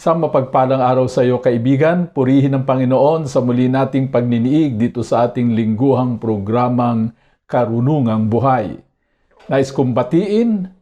Isang mapagpalang araw sa iyo kaibigan, purihin ng Panginoon sa muli nating pagniniig dito sa ating lingguhang programang Karunungang Buhay. Nais kong batiin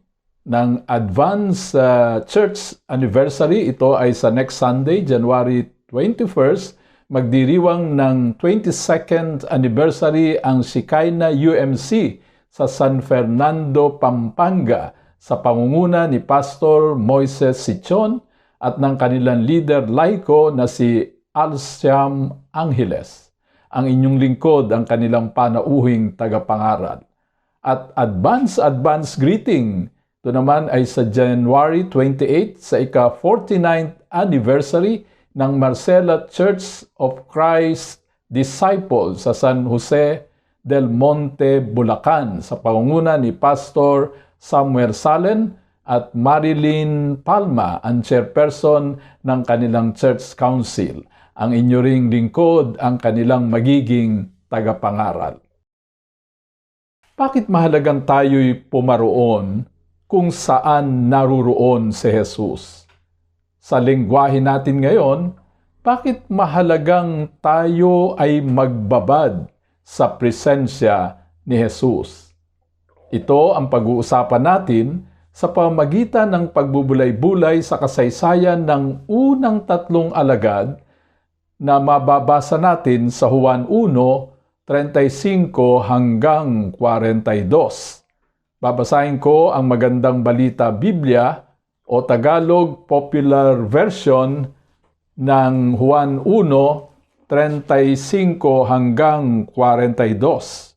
ng Advance uh, Church Anniversary. Ito ay sa next Sunday, January 21st. Magdiriwang ng 22nd anniversary ang Shikaina UMC sa San Fernando, Pampanga sa pangunguna ni Pastor Moises Sichon at ng kanilang leader laiko na si Alciam Angeles. Ang inyong lingkod ang kanilang panauhing tagapangaral. At advance advance greeting. Ito naman ay sa January 28 sa ika-49th anniversary ng Marcela Church of Christ Disciples sa San Jose del Monte, Bulacan sa pangunguna ni Pastor Samuel Salen at Marilyn Palma, ang chairperson ng kanilang church council. Ang inyo ring lingkod ang kanilang magiging tagapangaral. Bakit mahalagang tayo'y pumaroon kung saan naruroon si Jesus? sa lingwahe natin ngayon, bakit mahalagang tayo ay magbabad sa presensya ni Jesus? Ito ang pag-uusapan natin sa pamagitan ng pagbubulay-bulay sa kasaysayan ng unang tatlong alagad na mababasa natin sa Juan 1, 35 hanggang 42. Babasahin ko ang magandang balita Biblia o Tagalog Popular Version ng Juan 1, 35 hanggang 42.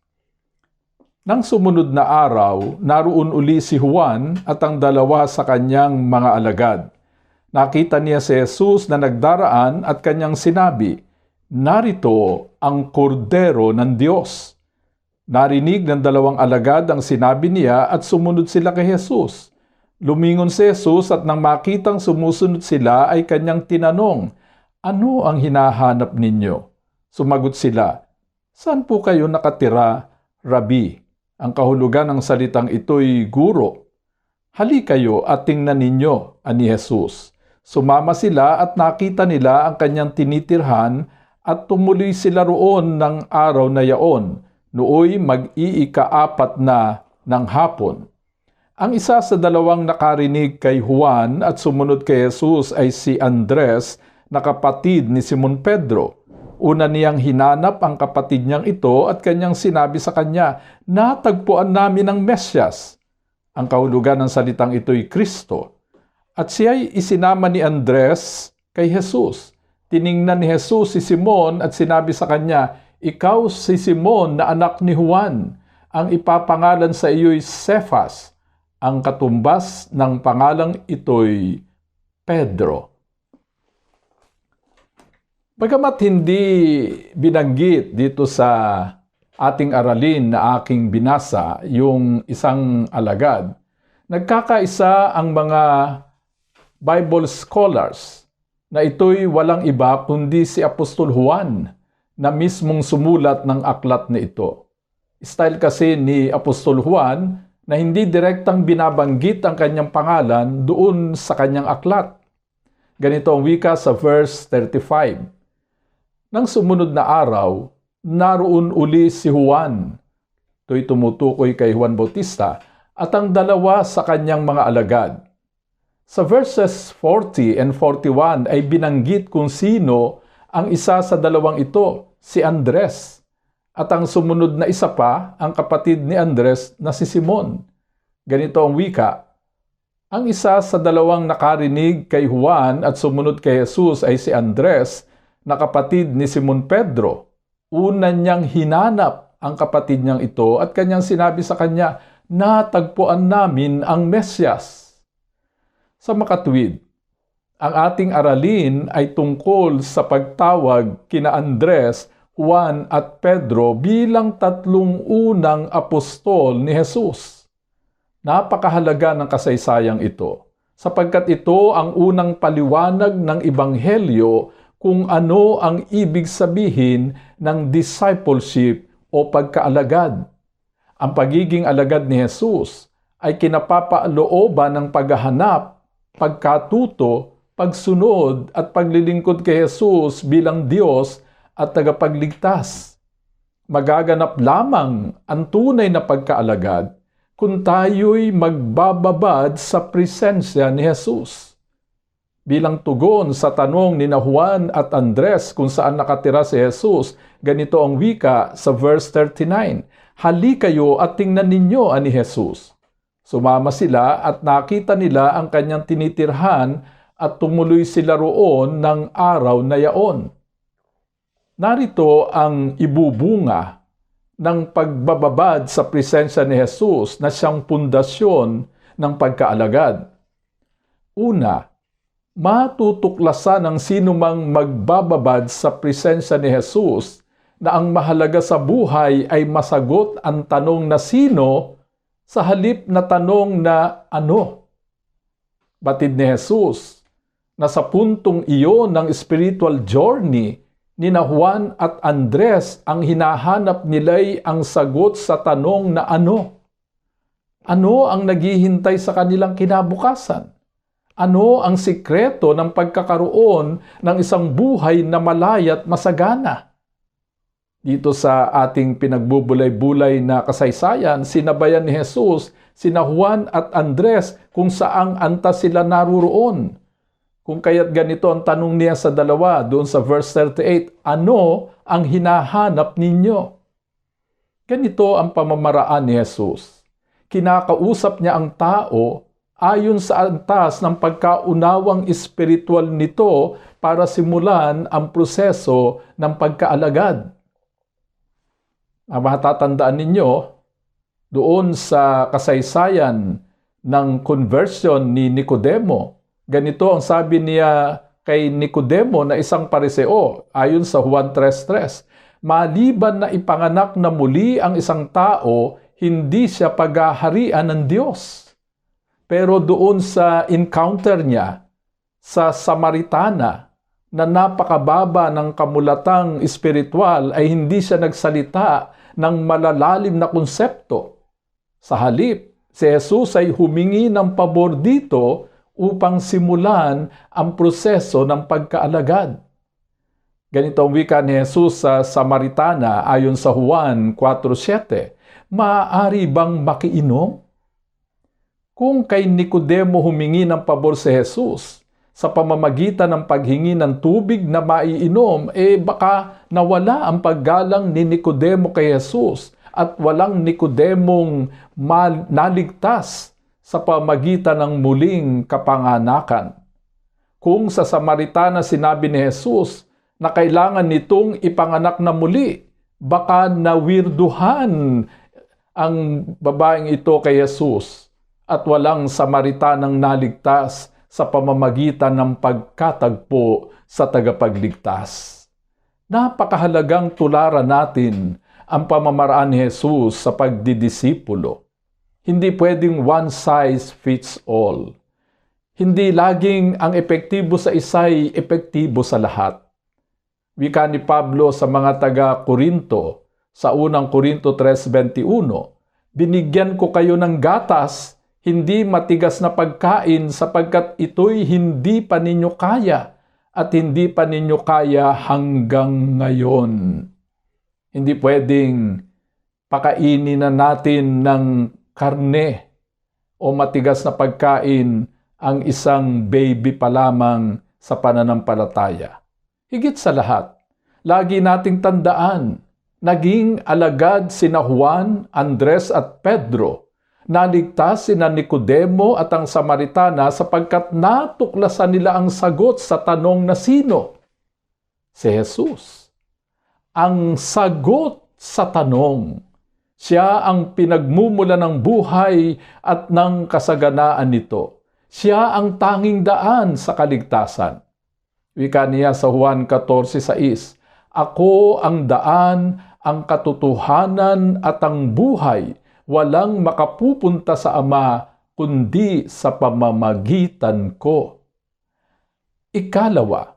Nang sumunod na araw, naroon uli si Juan at ang dalawa sa kanyang mga alagad. Nakita niya si Jesus na nagdaraan at kanyang sinabi, Narito ang kordero ng Diyos. Narinig ng dalawang alagad ang sinabi niya at sumunod sila kay Jesus. Lumingon si Jesus at nang makitang sumusunod sila ay kanyang tinanong, Ano ang hinahanap ninyo? Sumagot sila, Saan po kayo nakatira, Rabi? Ang kahulugan ng salitang ito'y guro. Hali kayo at tingnan ninyo, ani Jesus. Sumama sila at nakita nila ang kanyang tinitirhan at tumuloy sila roon ng araw na yaon, nooy mag-iikaapat na ng hapon. Ang isa sa dalawang nakarinig kay Juan at sumunod kay Jesus ay si Andres na kapatid ni Simon Pedro. Una niyang hinanap ang kapatid niyang ito at kanyang sinabi sa kanya, Natagpuan namin ang Mesyas. Ang kahulugan ng salitang ito'y Kristo. At siya'y isinama ni Andres kay Jesus. Tiningnan ni Jesus si Simon at sinabi sa kanya, Ikaw si Simon na anak ni Juan. Ang ipapangalan sa iyo'y Cephas ang katumbas ng pangalang ito'y Pedro. Bagamat hindi binanggit dito sa ating aralin na aking binasa yung isang alagad, nagkakaisa ang mga Bible scholars na ito'y walang iba kundi si Apostol Juan na mismong sumulat ng aklat na ito. Style kasi ni Apostol Juan na hindi direktang binabanggit ang kanyang pangalan doon sa kanyang aklat. Ganito ang wika sa verse 35. Nang sumunod na araw, naroon uli si Juan. Ito'y tumutukoy kay Juan Bautista at ang dalawa sa kanyang mga alagad. Sa verses 40 and 41 ay binanggit kung sino ang isa sa dalawang ito, si Andres. At ang sumunod na isa pa, ang kapatid ni Andres na si Simon. Ganito ang wika. Ang isa sa dalawang nakarinig kay Juan at sumunod kay Jesus ay si Andres na kapatid ni Simon Pedro. Una niyang hinanap ang kapatid niyang ito at kanyang sinabi sa kanya, natagpuan namin ang Mesyas. Sa makatwid, Ang ating aralin ay tungkol sa pagtawag kina Andres, Juan at Pedro bilang tatlong unang apostol ni Jesus. Napakahalaga ng kasaysayang ito sapagkat ito ang unang paliwanag ng Ebanghelyo kung ano ang ibig sabihin ng discipleship o pagkaalagad. Ang pagiging alagad ni Jesus ay kinapapalooban ng paghahanap, pagkatuto, pagsunod at paglilingkod kay Jesus bilang Diyos at tagapagligtas. Magaganap lamang ang tunay na pagkaalagad kung tayo'y magbababad sa presensya ni Jesus. Bilang tugon sa tanong ni Juan at Andres kung saan nakatira si Jesus, ganito ang wika sa verse 39, Hali kayo at tingnan ninyo ani Jesus. Sumama sila at nakita nila ang kanyang tinitirhan at tumuloy sila roon ng araw na yaon. Narito ang ibubunga ng pagbababad sa presensya ni Jesus na siyang pundasyon ng pagkaalagad. Una, matutuklasan ng sinumang magbababad sa presensya ni Jesus na ang mahalaga sa buhay ay masagot ang tanong na sino sa halip na tanong na ano. Batid ni Jesus, na sa puntong iyon ng spiritual journey ni na Juan at Andres ang hinahanap nila'y ang sagot sa tanong na ano. Ano ang naghihintay sa kanilang kinabukasan? Ano ang sikreto ng pagkakaroon ng isang buhay na malayat masagana? Dito sa ating pinagbubulay-bulay na kasaysayan, sinabayan ni Jesus sina Juan at Andres kung saang antas sila naruroon kung kaya't ganito ang tanong niya sa dalawa doon sa verse 38, ano ang hinahanap ninyo? Ganito ang pamamaraan ni Jesus. Kinakausap niya ang tao ayon sa antas ng pagkaunawang espiritual nito para simulan ang proseso ng pagkaalagad. Ang matatandaan ninyo, doon sa kasaysayan ng conversion ni Nicodemo, Ganito ang sabi niya kay Nicodemo na isang pariseo ayon sa Juan 3.3. Maliban na ipanganak na muli ang isang tao, hindi siya paghaharian ng Diyos. Pero doon sa encounter niya sa Samaritana na napakababa ng kamulatang espiritual ay hindi siya nagsalita ng malalalim na konsepto. Sa halip, si Jesus ay humingi ng pabor dito upang simulan ang proseso ng pagkaalagad. Ganito ang wika ni Jesus sa Samaritana ayon sa Juan 4.7, Maaari bang makiinom? Kung kay Nicodemo humingi ng pabor si Jesus sa pamamagitan ng paghingi ng tubig na maiinom, eh baka nawala ang paggalang ni Nicodemo kay Jesus at walang Nicodemong naligtas sa pamagitan ng muling kapanganakan. Kung sa Samaritana sinabi ni Jesus na kailangan nitong ipanganak na muli, baka nawirduhan ang babaeng ito kay Jesus at walang Samaritanang naligtas sa pamamagitan ng pagkatagpo sa tagapagligtas. Napakahalagang tularan natin ang pamamaraan ni Jesus sa pagdidisipulo hindi pwedeng one size fits all. Hindi laging ang epektibo sa isa'y epektibo sa lahat. Wika ni Pablo sa mga taga-Korinto sa unang Korinto 3.21, Binigyan ko kayo ng gatas, hindi matigas na pagkain sapagkat ito'y hindi pa ninyo kaya at hindi pa ninyo kaya hanggang ngayon. Hindi pwedeng pakainin na natin ng karne o matigas na pagkain ang isang baby pa lamang sa pananampalataya. Higit sa lahat, lagi nating tandaan, naging alagad sina Juan, Andres at Pedro. Naligtas sina Nicodemo at ang Samaritana sapagkat natuklasan nila ang sagot sa tanong na sino? Si Jesus. Ang sagot sa tanong siya ang pinagmumula ng buhay at ng kasaganaan nito. Siya ang tanging daan sa kaligtasan. Wika niya sa Juan 14.6, Ako ang daan, ang katotohanan at ang buhay. Walang makapupunta sa Ama kundi sa pamamagitan ko. Ikalawa,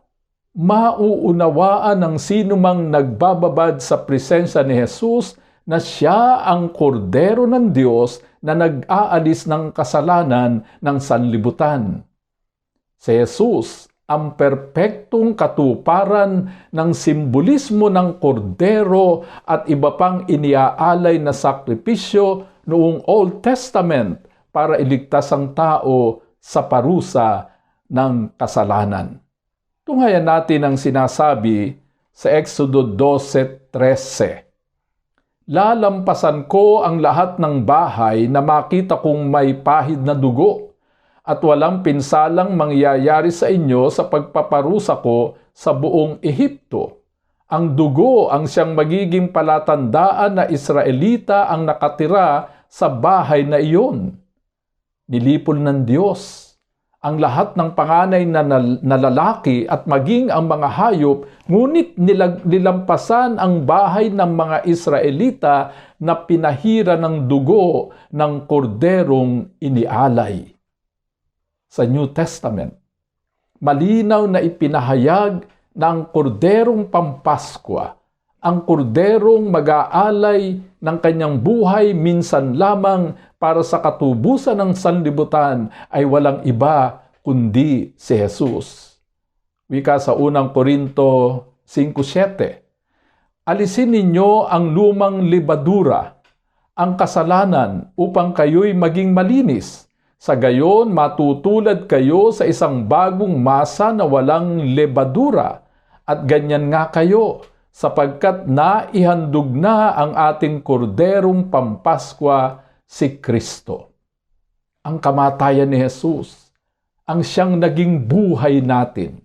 mauunawaan ng sinumang nagbababad sa presensya ni Jesus na siya ang kordero ng Diyos na nag-aalis ng kasalanan ng sanlibutan. Si Jesus ang perpektong katuparan ng simbolismo ng kordero at iba pang iniaalay na sakripisyo noong Old Testament para iligtas ang tao sa parusa ng kasalanan. Tunghayan natin ang sinasabi sa Exodo 12.13 Lalampasan ko ang lahat ng bahay na makita kong may pahid na dugo at walang pinsalang mangyayari sa inyo sa pagpaparusa ko sa buong Ehipto. Ang dugo ang siyang magiging palatandaan na Israelita ang nakatira sa bahay na iyon. Nilipol ng Diyos ang lahat ng panganay na, na lalaki at maging ang mga hayop, ngunit nilag, nilampasan ang bahay ng mga Israelita na pinahira ng dugo ng korderong inialay. Sa New Testament, malinaw na ipinahayag ng korderong pampaskwa, ang korderong mag-aalay ng kanyang buhay minsan lamang para sa katubusan ng sanlibutan ay walang iba kundi si Jesus. Wika sa unang Korinto 5.7 Alisin ninyo ang lumang libadura, ang kasalanan upang kayo'y maging malinis. Sa gayon, matutulad kayo sa isang bagong masa na walang lebadura. At ganyan nga kayo, sapagkat naihandog na ang ating korderong pampaskwa si Kristo. Ang kamatayan ni Jesus, ang siyang naging buhay natin.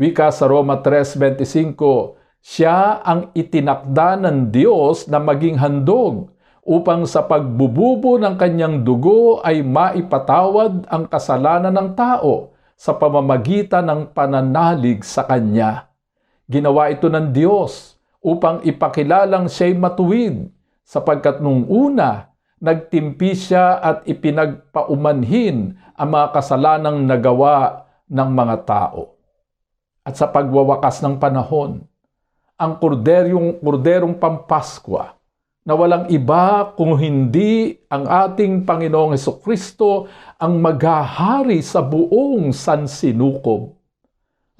Wika sa Roma 3.25, siya ang itinakda ng Diyos na maging handog upang sa pagbububo ng kanyang dugo ay maipatawad ang kasalanan ng tao sa pamamagitan ng pananalig sa Kanya. Ginawa ito ng Diyos upang ipakilalang siya'y matuwid sapagkat nung una nagtimpi siya at ipinagpaumanhin ang mga kasalanang nagawa ng mga tao. At sa pagwawakas ng panahon, ang korderyong, korderong pampaskwa na walang iba kung hindi ang ating Panginoong Heso Kristo ang maghahari sa buong sansinukob.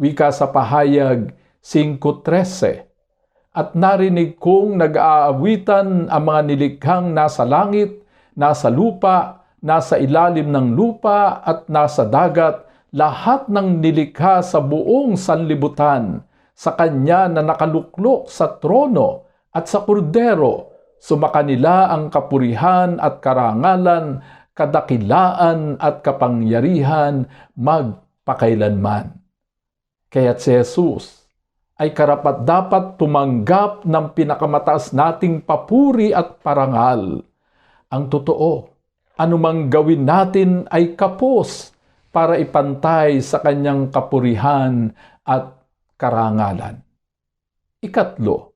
Wika sa pahayag 5.13 at narinig kong nag-aawitan ang mga nilikhang nasa langit, nasa lupa, nasa ilalim ng lupa at nasa dagat, lahat ng nilikha sa buong sanlibutan, sa kanya na nakaluklok sa trono at sa kordero, sumakanila ang kapurihan at karangalan, kadakilaan at kapangyarihan magpakailanman. Kaya't si Jesus, ay karapat dapat tumanggap ng pinakamataas nating papuri at parangal. Ang totoo, anumang gawin natin ay kapos para ipantay sa kanyang kapurihan at karangalan. Ikatlo,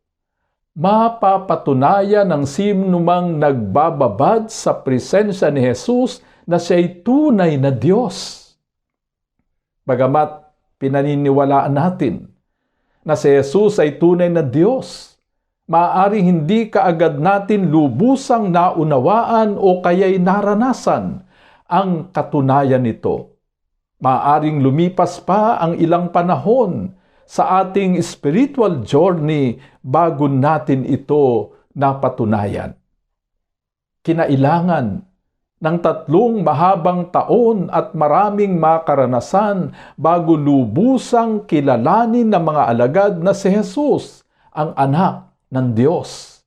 mapapatunayan ng sinumang nagbababad sa presensya ni Jesus na siya'y tunay na Diyos. Bagamat pinaniniwalaan natin na si Jesus ay tunay na Diyos. Maaring hindi kaagad natin lubusang naunawaan o kaya'y naranasan ang katunayan nito. Maaring lumipas pa ang ilang panahon sa ating spiritual journey bago natin ito napatunayan. Kinailangan ng tatlong mahabang taon at maraming makaranasan bago lubusang kilalanin ng mga alagad na si Jesus, ang anak ng Diyos.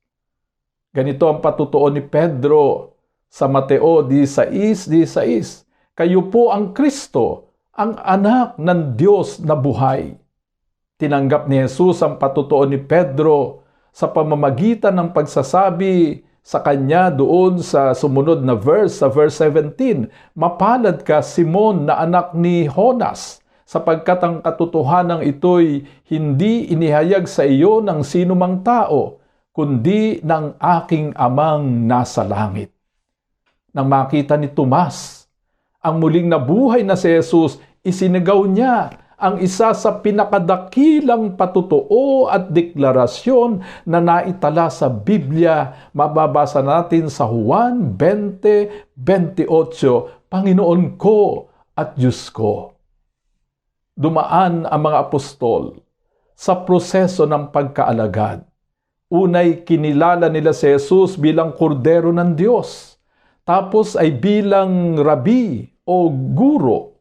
Ganito ang patutuo ni Pedro sa Mateo 16.16. Kayo po ang Kristo, ang anak ng Diyos na buhay. Tinanggap ni Jesus ang patutuo ni Pedro sa pamamagitan ng pagsasabi sa kanya doon sa sumunod na verse, sa verse 17, Mapalad ka, Simon, na anak ni Honas, sapagkat ang katotohanan ito'y hindi inihayag sa iyo ng sinumang tao, kundi ng aking amang nasa langit. Nang makita ni Tomas, ang muling nabuhay na si Jesus, isinagaw niya ang isa sa pinakadakilang patutuo at deklarasyon na naitala sa Biblia. Mababasa natin sa Juan 20:28, Panginoon ko at Diyos ko. Dumaan ang mga apostol sa proseso ng pagkaalagad. Unay kinilala nila si Jesus bilang kordero ng Diyos. Tapos ay bilang rabi o guro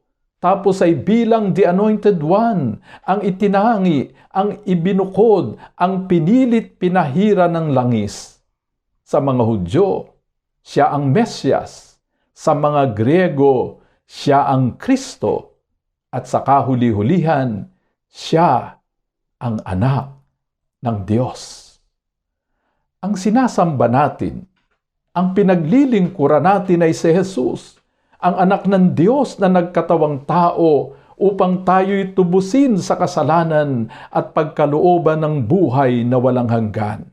tapos ay bilang the anointed one, ang itinangi, ang ibinukod, ang pinilit pinahira ng langis. Sa mga Hudyo, siya ang Mesyas. Sa mga Griego, siya ang Kristo. At sa kahuli-hulihan, siya ang anak ng Diyos. Ang sinasamba natin, ang pinaglilingkuran natin ay si Jesus ang anak ng Diyos na nagkatawang tao upang tayo'y tubusin sa kasalanan at pagkalooban ng buhay na walang hanggan.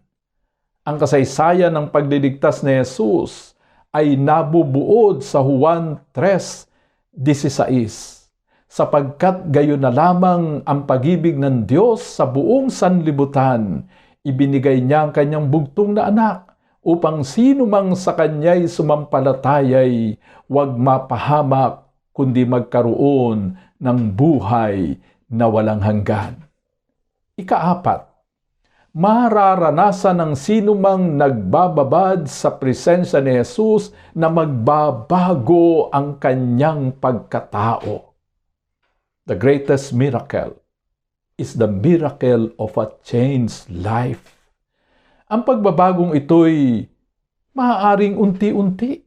Ang kasaysayan ng pagliligtas ni Jesus ay nabubuod sa Juan 3.16 sapagkat gayon na lamang ang pagibig ng Diyos sa buong sanlibutan, ibinigay niya ang kanyang bugtong na anak upang sino mang sa kanya'y sumampalatayay huwag mapahamak kundi magkaroon ng buhay na walang hanggan. Ikaapat, mararanasan ng sino mang nagbababad sa presensya ni Jesus na magbabago ang kanyang pagkatao. The greatest miracle is the miracle of a changed life. Ang pagbabagong ito'y maaaring unti-unti,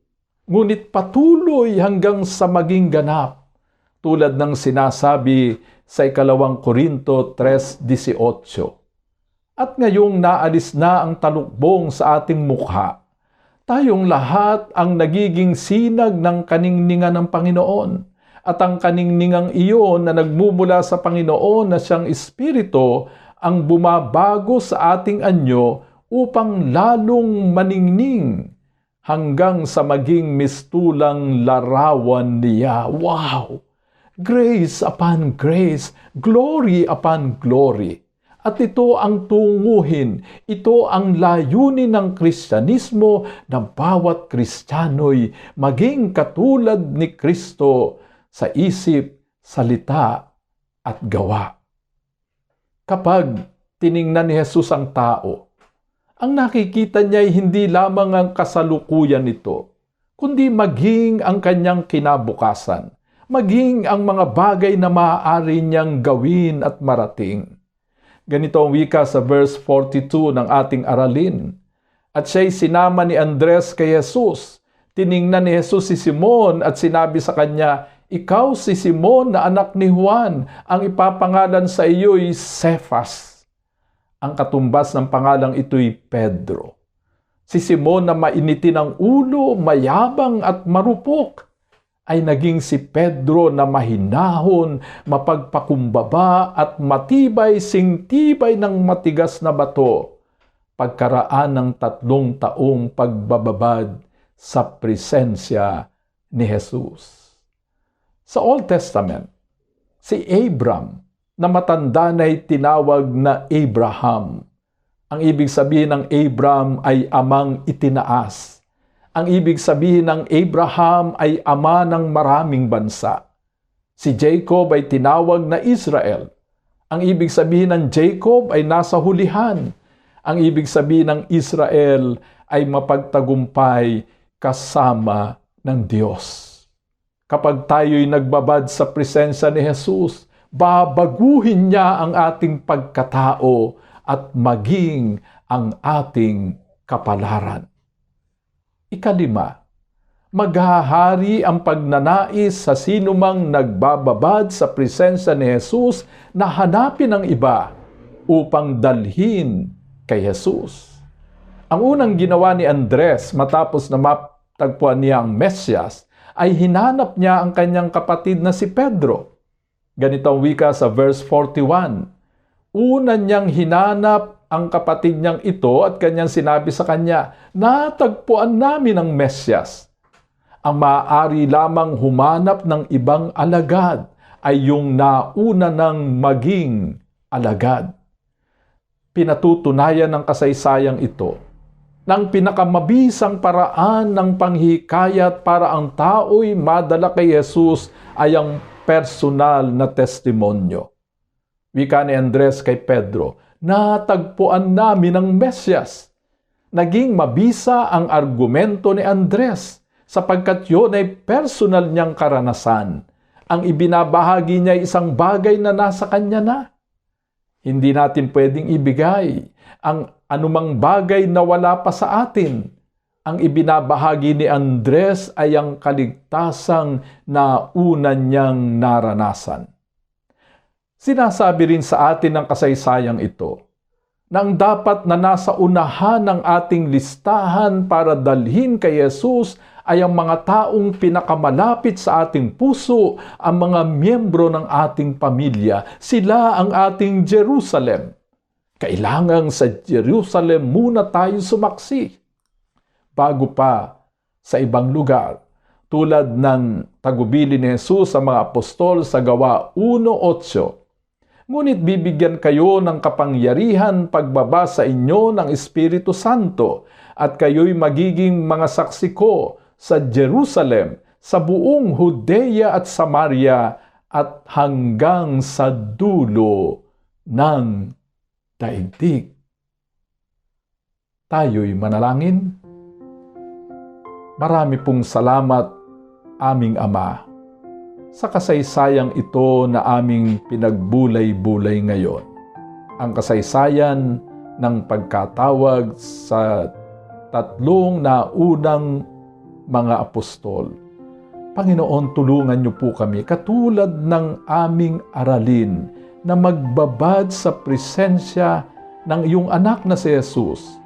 ngunit patuloy hanggang sa maging ganap, tulad ng sinasabi sa ikalawang Korinto 3.18. At ngayong naalis na ang talukbong sa ating mukha, tayong lahat ang nagiging sinag ng kaningningan ng Panginoon at ang kaningningang iyon na nagmumula sa Panginoon na siyang Espiritu ang bumabago sa ating anyo upang lalong maningning hanggang sa maging mistulang larawan niya. Wow! Grace upon grace, glory upon glory. At ito ang tunguhin, ito ang layunin ng Kristyanismo na bawat Kristiyano'y maging katulad ni Kristo sa isip, salita at gawa. Kapag tiningnan ni Jesus ang tao, ang nakikita niya ay hindi lamang ang kasalukuyan nito, kundi maging ang kanyang kinabukasan, maging ang mga bagay na maaari niyang gawin at marating. Ganito ang wika sa verse 42 ng ating aralin. At siya'y sinama ni Andres kay Jesus. Tiningnan ni Jesus si Simon at sinabi sa kanya, Ikaw si Simon na anak ni Juan, ang ipapangalan sa iyo'y Cephas ang katumbas ng pangalang ito'y Pedro. Si Simon na mainitin ang ulo, mayabang at marupok, ay naging si Pedro na mahinahon, mapagpakumbaba at matibay singtibay ng matigas na bato pagkaraan ng tatlong taong pagbababad sa presensya ni Jesus. Sa Old Testament, si Abram na matanda na tinawag na Abraham. Ang ibig sabihin ng Abraham ay amang itinaas. Ang ibig sabihin ng Abraham ay ama ng maraming bansa. Si Jacob ay tinawag na Israel. Ang ibig sabihin ng Jacob ay nasa hulihan. Ang ibig sabihin ng Israel ay mapagtagumpay kasama ng Diyos. Kapag tayo'y nagbabad sa presensya ni Jesus, babaguhin niya ang ating pagkatao at maging ang ating kapalaran. Ikalima, maghahari ang pagnanais sa sinumang nagbababad sa presensya ni Jesus na hanapin ang iba upang dalhin kay Jesus. Ang unang ginawa ni Andres matapos na matagpuan niya ang Mesyas ay hinanap niya ang kanyang kapatid na si Pedro. Ganito ang wika sa verse 41. Una niyang hinanap ang kapatid niyang ito at kanyang sinabi sa kanya, Natagpuan namin ang Mesyas. Ang maaari lamang humanap ng ibang alagad ay yung nauna ng maging alagad. Pinatutunayan ng kasaysayang ito ng pinakamabisang paraan ng panghikayat para ang tao'y madala kay Jesus ay ang personal na testimonyo. Wika ni Andres kay Pedro, natagpuan namin ang Mesyas. Naging mabisa ang argumento ni Andres sapagkat yun ay personal niyang karanasan. Ang ibinabahagi niya ay isang bagay na nasa kanya na. Hindi natin pwedeng ibigay ang anumang bagay na wala pa sa atin. Ang ibinabahagi ni Andres ay ang kaligtasang na una niyang naranasan. Sinasabi rin sa atin ng kasaysayang ito na ang dapat na nasa unahan ng ating listahan para dalhin kay Jesus ay ang mga taong pinakamalapit sa ating puso, ang mga miyembro ng ating pamilya. Sila ang ating Jerusalem. Kailangang sa Jerusalem muna tayo sumaksi bago pa sa ibang lugar tulad ng tagubili ni Jesus sa mga apostol sa gawa 1.8. Ngunit bibigyan kayo ng kapangyarihan pagbaba sa inyo ng Espiritu Santo at kayo'y magiging mga saksi ko sa Jerusalem, sa buong Judea at Samaria at hanggang sa dulo ng daigdig. Tayo'y manalangin. Marami pong salamat, aming Ama, sa kasaysayang ito na aming pinagbulay-bulay ngayon. Ang kasaysayan ng pagkatawag sa tatlong na unang mga apostol. Panginoon, tulungan niyo po kami katulad ng aming aralin na magbabad sa presensya ng iyong anak na si Jesus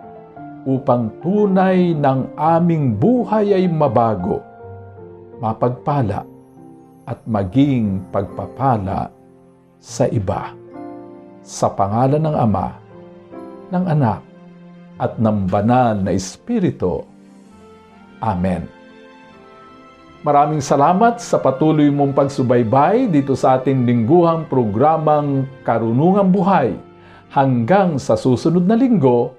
upang tunay ng aming buhay ay mabago, mapagpala at maging pagpapala sa iba. Sa pangalan ng Ama, ng Anak, at ng Banal na Espiritu. Amen. Maraming salamat sa patuloy mong pagsubaybay dito sa ating lingguhang programang Karunungang Buhay. Hanggang sa susunod na linggo,